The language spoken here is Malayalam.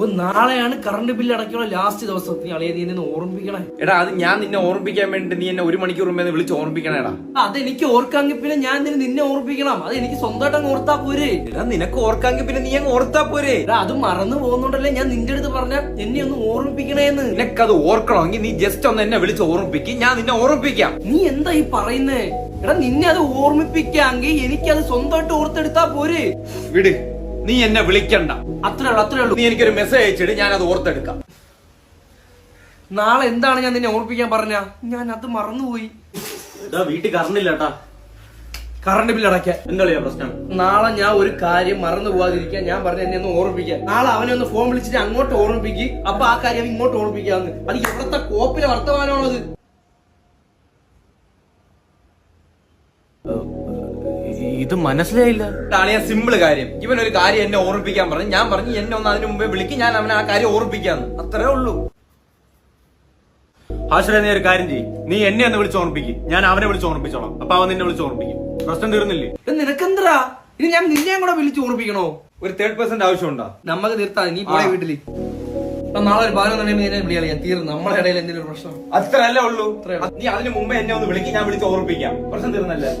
ഓ നാളെയാണ് കറണ്ട് ബില്ല് അടയ്ക്കാനുള്ള ലാസ്റ്റ് ദിവസം. നീ അളിയ നീ എന്നെ ഓർമ്മിക്കണേ എടാ അത് ഞാൻ നിന്നെ ഓർമ്മിക്കാൻ വേണ്ടി നീ എന്നെ ഒരു മണിക്കൂർ മുമ്പേ വിളിച്ച് ഓർമ്മിക്കണേടാ അത് എനിക്ക് ഓർക്കാങ്കി പിന്നെ ഞാൻ നിന്നെ നിന്നെ ഓർമ്മിക്കണം അത് എനിക്ക് സ്വന്തമായിട്ട് അങ്ങ് ഓർത്താ പോരെ. എടാ നിനക്ക് ഓർക്കാങ്കി പിന്നെ നീ അങ്ങ് ഓർത്താ പോരെ. എടാ അത് മറന്നു പോകുന്നുണ്ടല്ലേ ഞാൻ നിന്റെ അടുത്ത് പറഞ്ഞ എന്നെ ഒന്ന് ഓർമ്മിപ്പിക്കണേന്ന്. നിനക്കത് ഓർക്കണമെങ്കിൽ നീ ജസ്റ്റ് ഒന്ന് എന്നെ വിളിച്ച് ഓർമ്മിപ്പിക്കും. ഞാൻ നിന്നെ ഓർമ്മിപ്പിക്കാം. നീ എന്താ ഈ പറയുന്നേ? എടാ നിന്നെ അത് ഓർമ്മിപ്പിക്കാമെങ്കിൽ എനിക്കത് സ്വന്തമായിട്ട് ഓർത്തെടുത്താ പോരെ. വിട്. നീ എന്നെ വിളിക്കണ്ട. അത്രേ ഉള്ളൂ അത്രേ ഉള്ളൂ. നീ എനിക്കൊരു മെസ്സേജ് അയച്ചിട്ട് ഞാൻ അത് ഓർത്തെടുക്കാം. നാളെ എന്താണ് ഞാൻ നിന്നെ ഓർപ്പിക്കാൻ പറഞ്ഞ? ഞാൻ അത് മറന്നുപോയി. വീട്ടിൽ കറണ്ടില്ല കേട്ടാ കറണ്ട് ബില്ല് അടയ്ക്കാൻ. എന്താ പ്രശ്നം? നാളെ ഞാൻ ഒരു കാര്യം മറന്നു പോവാതിരിക്കാൻ ഞാൻ പറഞ്ഞ എന്നെ ഒന്ന് ഓർമ്മിപ്പിക്കാൻ നാളെ അവനെ ഒന്ന് ഫോൺ വിളിച്ചിട്ട് അങ്ങോട്ട് ഓർമ്മിപ്പിക്കും. അപ്പൊ ആ കാര്യം ഇങ്ങോട്ട് ഓർമ്മിപ്പിക്കാന്ന് അത് എവിടത്തെ കോപ്പിലെ വർത്തമാനമാണത് ഇത് മനസ്സിലായില്ല. ഇതാണ് സിമ്പിൾ കാര്യം. ഇവൻ ഒരു കാര്യം എന്നെ ഓർപ്പിക്കാൻ പറഞ്ഞു. ഞാൻ പറഞ്ഞു എന്നെ ഒന്ന് അതിനു മുമ്പേ വിളിക്കും. ഞാൻ അവനെ ആ കാര്യം ഓർപ്പിക്കാന്ന് അത്രേ ഉള്ളൂ. ഹാഷര നീ ഒരു കാര്യം ചെയ്യ്. നീ എന്നെ ഒന്ന് വിളിച്ച് ഓർപ്പിക്കും ഞാൻ അവനെ വിളിച്ച് ഓർപ്പിച്ചോളാം അപ്പൊ അവൻ നിന്നെ വിളിച്ച് ഓർപ്പിക്കും പ്രശ്നം തീർന്നില്ലേ? ഇത് ഇനി ഇത് ഞാൻ നിന്നെയും കൂടെ വിളിച്ച് ഓർപ്പിക്കണോ ഒരു തേർഡ് പേഴ്സന്റ് ആവശ്യമുണ്ടോ? നമുക്ക് തീർത്താ നീ പോയ. വീട്ടിൽ. അപ്പൊ നാളെ ഒരു ഭാഗം വിളിയാ ഞാൻ തീർന്നു. നമ്മളെ ഇടയിൽ എന്തെങ്കിലും പ്രശ്നം. അത്രയല്ലേ ഉള്ളൂ. അത്രേ ഉള്ളൂ. നീ അതിന് മുമ്പേ എന്നെ ഒന്ന് വിളിക്കും. ഞാൻ വിളിച്ച് ഓർപ്പിക്കാം പ്രശ്നം തീർന്നല്ലേ?